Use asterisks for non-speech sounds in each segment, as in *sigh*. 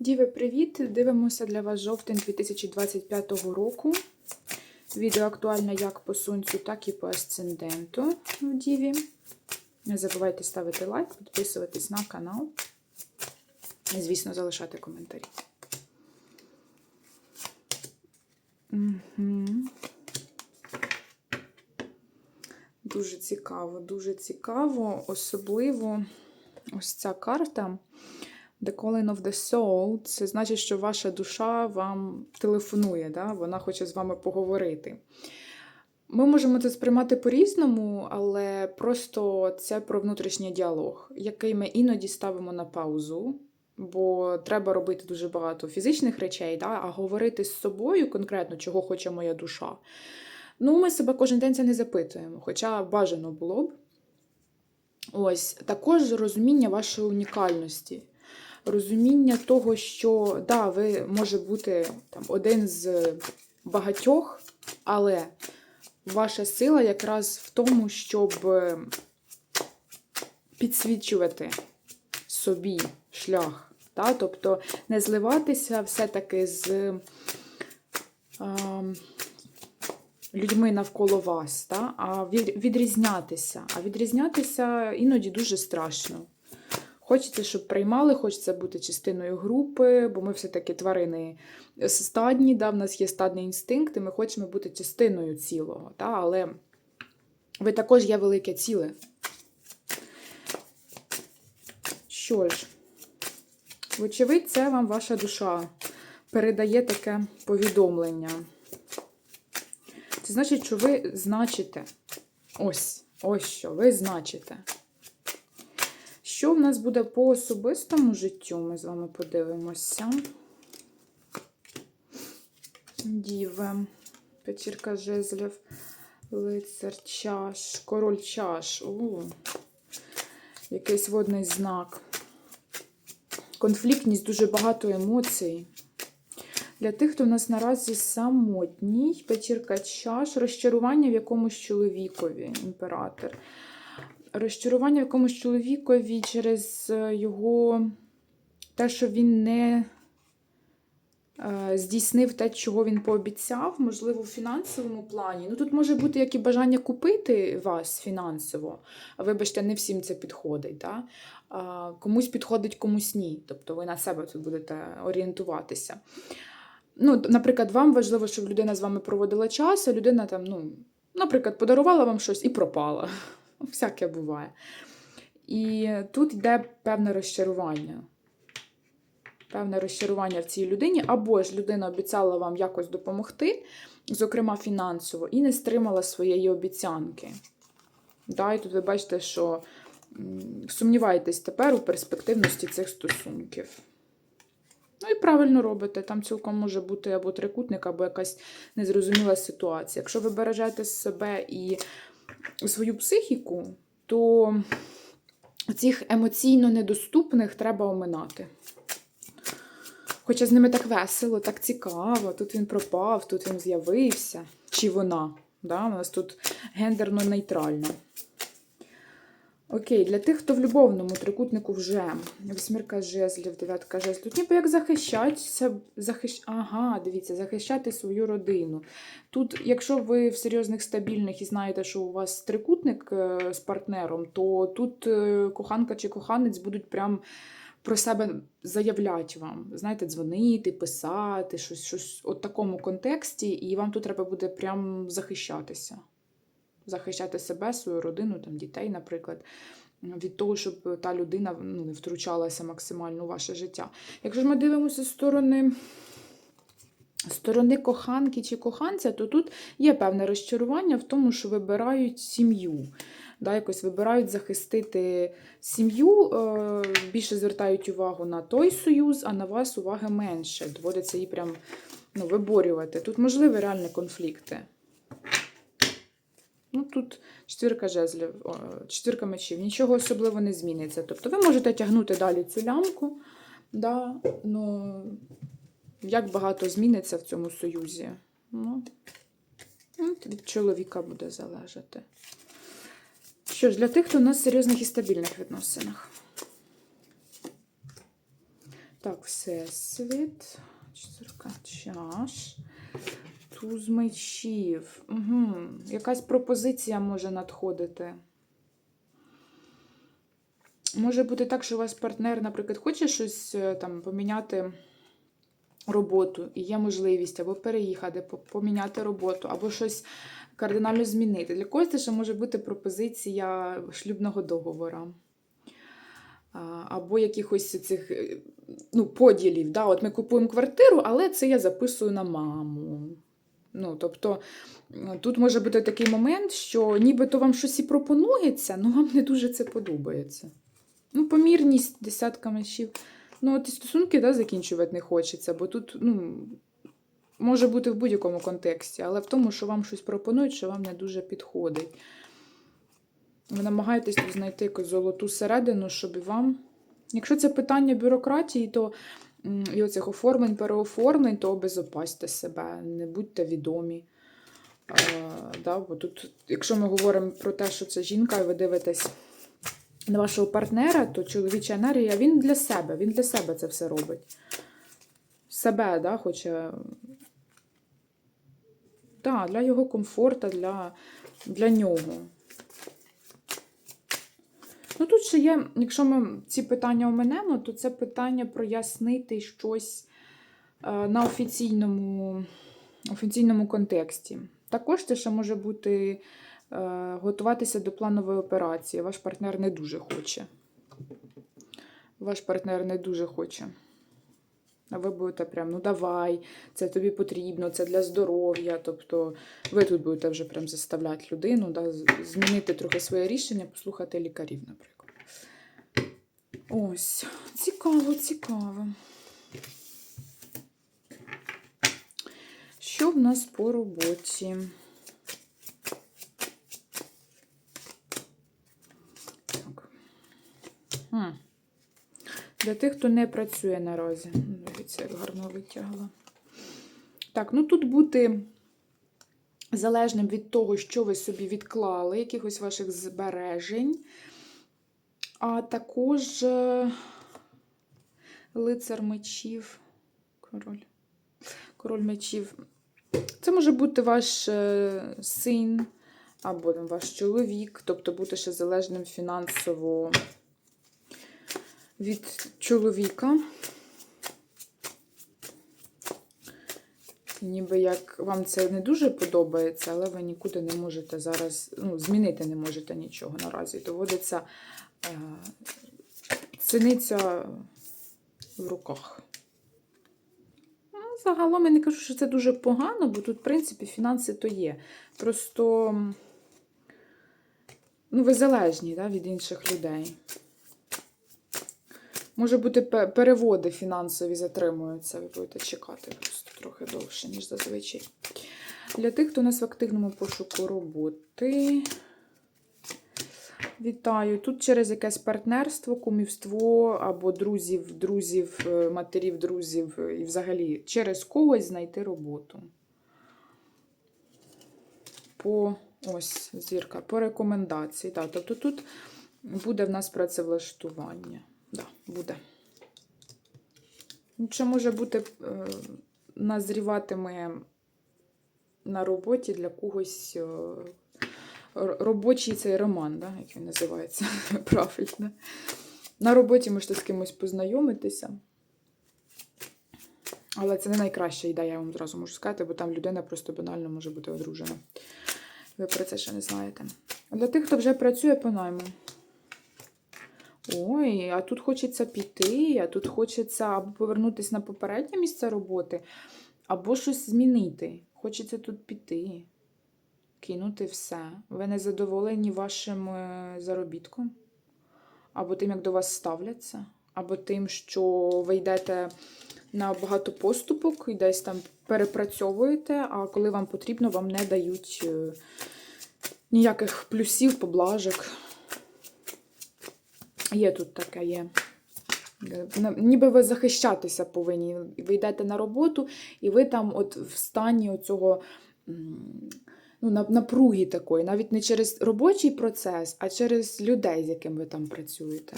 Діви, привіт! Дивимося для вас жовтень 2025 року. Відео актуальне як по сонцю, так і по асценденту в Діві. Не забувайте ставити лайк, підписуватись на канал. І, звісно, залишати коментарі. Угу. Дуже цікаво, дуже цікаво, особливо ось ця карта. The Calling of the Soul це значить, що ваша душа вам телефонує, да? вона хоче з вами поговорити. Ми можемо це сприймати по-різному, але просто це про внутрішній діалог, який ми іноді ставимо на паузу, бо треба робити дуже багато фізичних речей, да? а говорити з собою конкретно, чого хоче моя душа. Ну, ми себе кожен день це не запитуємо, хоча бажано було б. Ось також розуміння вашої унікальності розуміння того, що да, ви може бути там, один з багатьох, але ваша сила якраз в тому, щоб підсвічувати собі шлях. Да? Тобто не зливатися все-таки з а, людьми навколо вас, да? а відрізнятися. А відрізнятися іноді дуже страшно. Хочеться, щоб приймали, хочеться бути частиною групи, бо ми все-таки тварини стадні, да, в нас є стадний інстинкт, і ми хочемо бути частиною цілого. Да, Але ви також є велике ціле. Що ж, вочевидь, це вам ваша душа передає таке повідомлення. Це значить, що ви значите. Ось, ось що, ви значите. Що в нас буде по особистому життю? Ми з вами подивимося. Діви, п'ятірка жезлів, лицар чаш, король чаш. О, якийсь водний знак. Конфліктність, дуже багато емоцій. Для тих, хто в нас наразі самотній, п'ятірка чаш, розчарування в якомусь чоловікові, імператор розчарування якомусь чоловікові через е, його те, що він не е, здійснив те, чого він пообіцяв, можливо, в фінансовому плані. Ну, тут може бути як і бажання купити вас фінансово. Вибачте, не всім це підходить. Да? Комусь підходить, комусь ні. Тобто ви на себе тут будете орієнтуватися. Ну, Наприклад, вам важливо, щоб людина з вами проводила час, а людина там, ну, наприклад, подарувала вам щось і пропала. *laughs* Всяке буває. І тут йде певне розчарування. Певне розчарування в цій людині, або ж людина обіцяла вам якось допомогти, зокрема фінансово, і не стримала своєї обіцянки. Да, І тут ви бачите, що сумніваєтесь тепер у перспективності цих стосунків. Ну і правильно робите. Там цілком може бути або трикутник, або якась незрозуміла ситуація. Якщо ви бережете себе і свою психіку, то цих емоційно недоступних треба оминати. Хоча з ними так весело, так цікаво. Тут він пропав, тут він з'явився. Чи вона? Да? У нас тут гендерно нейтрально. Окей, для тих, хто в любовному трикутнику вже восьмірка жезлів, дев'ятка жезлів. Ніби як захищатися, захищ... ага, дивіться, захищати свою родину. Тут, якщо ви в серйозних стабільних і знаєте, що у вас трикутник е, з партнером, то тут е, коханка чи коханець будуть прям про себе заявляти вам. Знаєте, дзвонити, писати, щось щось у такому контексті, і вам тут треба буде прям захищатися захищати себе, свою родину, там дітей, наприклад, від того, щоб та людина ну, не втручалася максимально у ваше життя. Якщо ж ми дивимося сторони. Сторони коханки чи коханця, то тут є певне розчарування в тому, що вибирають сім'ю. Да, Якось вибирають захистити сім'ю, е, більше звертають увагу на той союз, а на вас уваги менше. Доводиться її прям ну, виборювати. Тут можливі реальні конфлікти. Тут четвірка жезлів, четвірка мечів, нічого особливо не зміниться. Тобто ви можете тягнути далі цю лямку, да, ну, як багато зміниться в цьому союзі. Ну, Від чоловіка буде залежати. Що ж, для тих, хто у нас серйозних і стабільних відносинах. Так, всесвіт. Чотирка чаш. Туз мечів. Угу. Якась пропозиція може надходити. Може бути так, що у вас партнер, наприклад, хоче щось е, там поміняти роботу, і є можливість або переїхати, поміняти роботу, або щось кардинально змінити. Для когось це ще може бути пропозиція шлюбного договору. Або якихось цих е, ну, поділів. Да? От ми купуємо квартиру, але це я записую на маму. Ну, тобто тут може бути такий момент, що нібито вам щось і пропонується, але вам не дуже це подобається. Ну, помірність десятка мечів. Ну, от і стосунки да, закінчувати не хочеться, бо тут ну, може бути в будь-якому контексті, але в тому, що вам щось пропонують, що вам не дуже підходить. Ви намагаєтесь тут знайти якусь золоту середину, щоб вам. Якщо це питання бюрократії, то і оцих оформлень, переоформлень, то обезопасьте себе, не будьте відомі. А, да, бо тут, якщо ми говоримо про те, що це жінка, і ви дивитесь на вашого партнера, то чоловіча енергія, він для себе, він для себе це все робить. Себе, да, хоче. Да, для його комфорту, для, для нього. Ну, тут ще є, якщо ми ці питання оминемо, то це питання прояснити щось е, на офіційному, офіційному контексті. Також це ще може бути е, готуватися до планової операції. Ваш партнер не дуже хоче. Ваш партнер не дуже хоче. А ви будете прям, ну давай, це тобі потрібно, це для здоров'я. Тобто ви тут будете вже прям заставляти людину, да, змінити трохи своє рішення, послухати лікарів, наприклад. Ось, цікаво, цікаво. Що в нас по роботі? Так. Для тих, хто не працює наразі. Дивіться, як гарно витягла. Так, ну тут бути залежним від того, що ви собі відклали, якихось ваших збережень. А також е, лицар мечів. Король. Король мечів. Це може бути ваш е, син або ваш чоловік, тобто бути ще залежним фінансово від чоловіка. Ніби як вам це не дуже подобається, але ви нікуди не можете зараз, ну, змінити не можете нічого наразі. Доводиться е, синиця в руках. Ну, Загалом я не кажу, що це дуже погано, бо тут, в принципі, фінанси то є. Просто ну, ви залежні да, від інших людей. Може бути, переводи фінансові затримуються, ви будете чекати просто трохи довше, ніж зазвичай. Для тих, хто у нас в активному пошуку роботи. Вітаю. Тут через якесь партнерство, кумівство або друзів, друзів, е, матерів, друзів е, і взагалі через когось знайти роботу. По ось зірка, по рекомендації. Так, тобто тут буде в нас працевлаштування. Да, буде. Це може бути е, назріватиме на роботі для когось е, робочий цей роман, да, як він називається *laughs* правильно. На роботі можете з кимось познайомитися. Але це не найкраща ідея, я вам зразу можу сказати, бо там людина просто банально може бути одружена. Ви про це ще не знаєте. Для тих, хто вже працює по найму. Ой, а тут хочеться піти, а тут хочеться або повернутися на попереднє місце роботи, або щось змінити. Хочеться тут піти, кинути все. Ви не задоволені вашим е, заробітком, або тим, як до вас ставляться, або тим, що ви йдете на багато поступок і десь там перепрацьовуєте, а коли вам потрібно, вам не дають е, ніяких плюсів, поблажок. Є тут таке, є. Ніби ви захищатися повинні. Ви йдете на роботу, і ви там от в стані оцього ну, напруги такої, навіть не через робочий процес, а через людей, з якими ви там працюєте.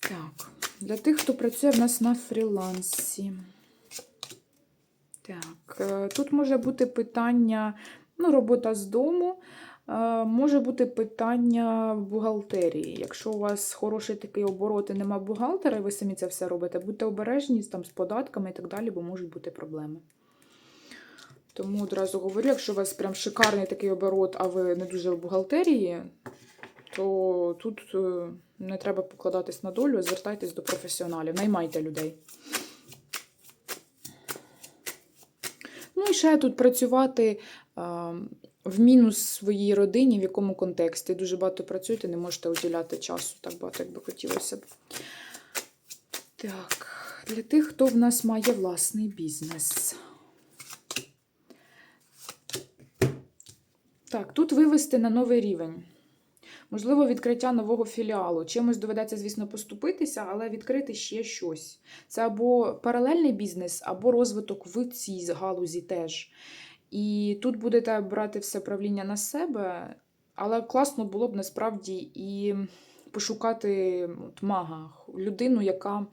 Так. Для тих, хто працює в нас на фрілансі. Так, е, тут може бути питання, ну, робота з дому, може бути питання бухгалтерії. Якщо у вас хороший такий оборот і нема бухгалтера, і ви самі це все робите, будьте обережні там, з податками і так далі, бо можуть бути проблеми. Тому одразу говорю, якщо у вас прям шикарний такий оборот, а ви не дуже в бухгалтерії, то тут е, не треба покладатись на долю, звертайтесь до професіоналів, наймайте людей. Ну і ще тут працювати в мінус своїй родині, в якому контексті. Дуже багато працюєте, не можете уділяти часу так багато, як би хотілося б. Так, для тих, хто в нас має власний бізнес. Так, тут вивести на новий рівень. Можливо, відкриття нового філіалу. Чимось доведеться, звісно, поступитися, але відкрити ще щось. Це або паралельний бізнес, або розвиток в цій галузі теж. І тут будете брати все правління на себе, але класно було б насправді і пошукати от, мага, людину, яка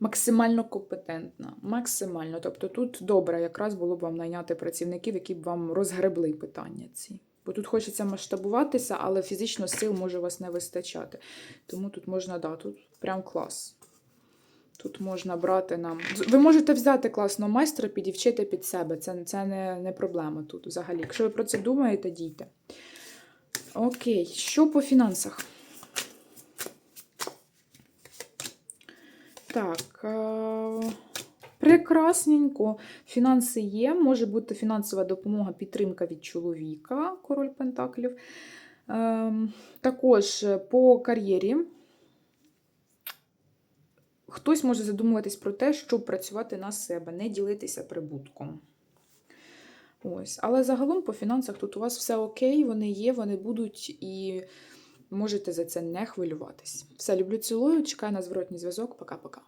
максимально компетентна. Максимально. Тобто тут добре, якраз було б вам найняти працівників, які б вам розгребли питання ці. Бо тут хочеться масштабуватися, але фізично сил може вас не вистачати. Тому тут можна, да, тут прям клас. Тут можна брати нам. Ви можете взяти класного майстра, підівчити під себе. Це, це не, не проблема тут взагалі. Якщо ви про це думаєте, дійте. Окей, що по фінансах? Так. Е- прекрасненько. Фінанси є, може бути фінансова допомога, підтримка від чоловіка, король Пентаклів. Ем, також по кар'єрі. Хтось може задумуватись про те, щоб працювати на себе, не ділитися прибутком. Ось. Але загалом по фінансах тут у вас все окей, вони є, вони будуть, і можете за це не хвилюватись. Все, люблю, цілую, чекаю на зворотній зв'язок. Пока-пока.